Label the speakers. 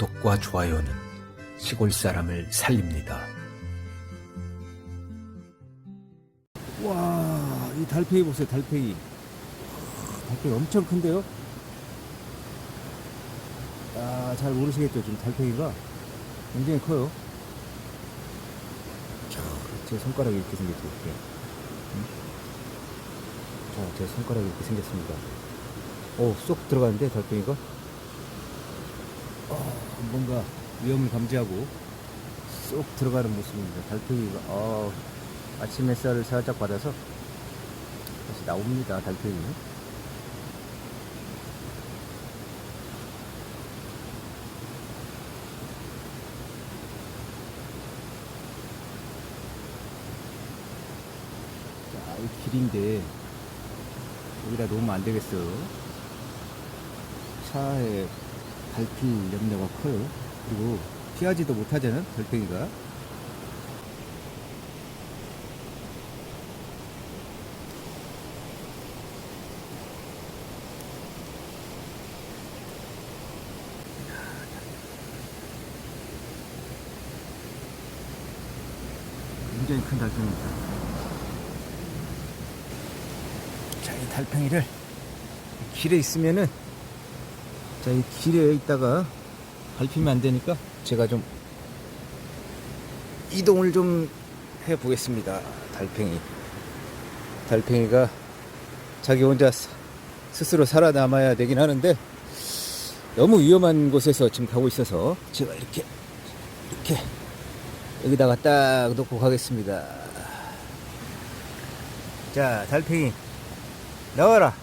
Speaker 1: 구독과 좋아요는 시골 사람을 살립니다.
Speaker 2: 와, 이 달팽이 보세요, 달팽이. 달팽이 엄청 큰데요? 아, 잘 모르시겠죠, 지금 달팽이가 굉장히 커요. 자, 제 손가락이 이렇게 생겼죠, 이렇게. 음? 자, 제 손가락이 이렇게 생겼습니다. 오, 쏙 들어가는데, 달팽이가? 어, 뭔가 위험을 감지하고 쏙 들어가는 모습입니다. 달팽이가, 어, 아침 햇살을 살짝 받아서 다시 나옵니다 달팽이 자이 길인데 여기다 놓으면 안 되겠어요 차에 밟힐 염려가 커요 그리고 피하지도 못하잖아요 달팽이가 굉장히 큰 달팽이입니다. 자, 이 달팽이를 길에 있으면은 자, 이 길에 있다가 밟히면 안 되니까 제가 좀 이동을 좀 해 보겠습니다. 달팽이. 달팽이가 자기 혼자 스- 스스로 살아남아야 되긴 하는데 너무 위험한 곳에서 지금 가고 있어서 제가 이렇게 이렇게 여기다가 딱 놓고 가겠습니다. 자, 달팽이 나와라.